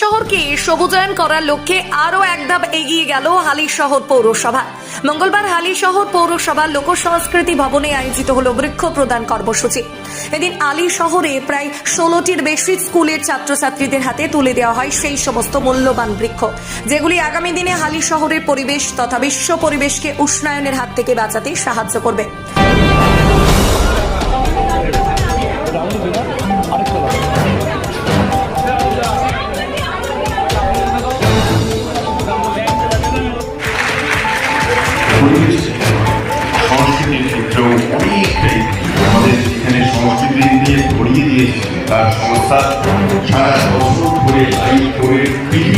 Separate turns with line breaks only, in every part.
শহরকে সবুজায়ন করার লক্ষ্যে আরও এক ধাপ এগিয়ে গেল হালি শহর পৌরসভা। মঙ্গলবার হালি শহর পৌরসভার লোক সংস্কৃতি ভবনে আয়োজিত হলো বৃক্ষ প্রদান কর্মসূচি। এদিন আলী শহরে প্রায় ষোলোটির বেশি স্কুলের ছাত্রছাত্রীদের হাতে তুলে দেওয়া হয় সেই সমস্ত মূল্যবান বৃক্ষ। যেগুলি আগামী দিনে হালি শহরের পরিবেশ তথা বিশ্ব পরিবেশকে উষ্ণায়নের হাত থেকে বাঁচাতে সাহায্য করবে।
দিয়েছে তার সংস্থা সারা বছর ধরে লাইভ করে বিভিন্ন শিল্পকে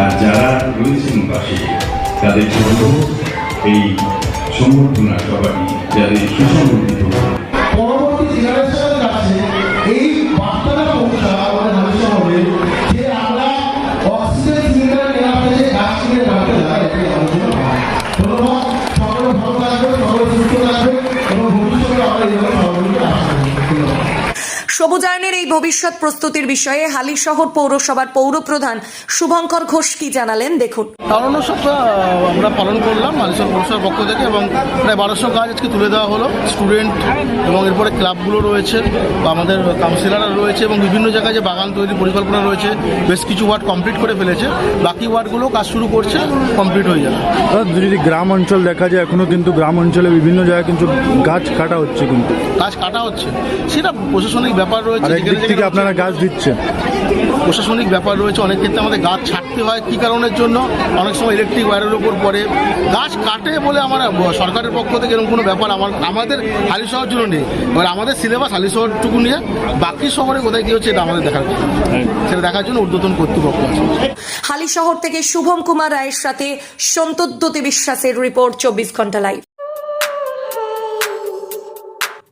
আর যারা রয়েছেন পাশে, তাদের জন্য এই সম্বর্ধনা সবারই যাদের সুসংগঠিত।
পরবর্তী জেনারেশনের কাছে এই
সবুজায়নের এই ভবিষ্যৎ প্রস্তুতির বিষয়ে হালি শহর পৌরসভার পৌর প্রধান শুভঙ্কর ঘোষ কি জানালেন? দেখুন।
কারণ আমরা পালন করলাম মানুষের পৌরসভার পক্ষ থেকে এবং প্রায় বারোশো গাছ আজকে তুলে দেওয়া হলো। স্টুডেন্ট এবং এরপরে ক্লাবগুলো রয়েছে বা আমাদের কাউন্সিলাররা রয়েছে এবং বিভিন্ন জায়গায় যে বাগান তৈরি পরিকল্পনা রয়েছে বেশ কিছু ওয়ার্ড কমপ্লিট করে ফেলেছে। বাকি ওয়ার্ডগুলো কাজ শুরু করছে কমপ্লিট হয়ে যাবে।
যদি গ্রাম অঞ্চল দেখা যায় এখনও কিন্তু গ্রাম অঞ্চলে বিভিন্ন জায়গায় কিন্তু গাছ কাটা হচ্ছে কিন্তু।
গাছ কাটা হচ্ছে। সেটা প্রশাসনিক ব্যাপার রয়েছে যেখানে যেখানে
আপনারা গাছ দিচ্ছেন।
প্রশাসনিক ব্যাপার রয়েছে অনেক ক্ষেত্রে আমাদের গাছ ছাড়তে হয় কী কারণের জন্য? অনেক সময় ইলেকট্রিক ওয়্যারের উপর পড়ে। গাছ কাটে বলে আমার সরকারের পক্ষ থেকে এরকম কোনো ব্যাপার আমার আমাদের হালি শহর জন্য নেই। এবার আমাদের সিলেবাস হালি শহরটুকু নিয়ে বাকি শহরে কোথায় কী হচ্ছে এটা আমাদের দেখার কথা সেটা দেখার জন্য ঊর্ধ্বতন কর্তৃপক্ষ আছে।
হালি শহর থেকে শুভম কুমার রায়ের সাথে সন্তদ্যতি বিশ্বাসের রিপোর্ট চব্বিশ ঘণ্টা লাইভ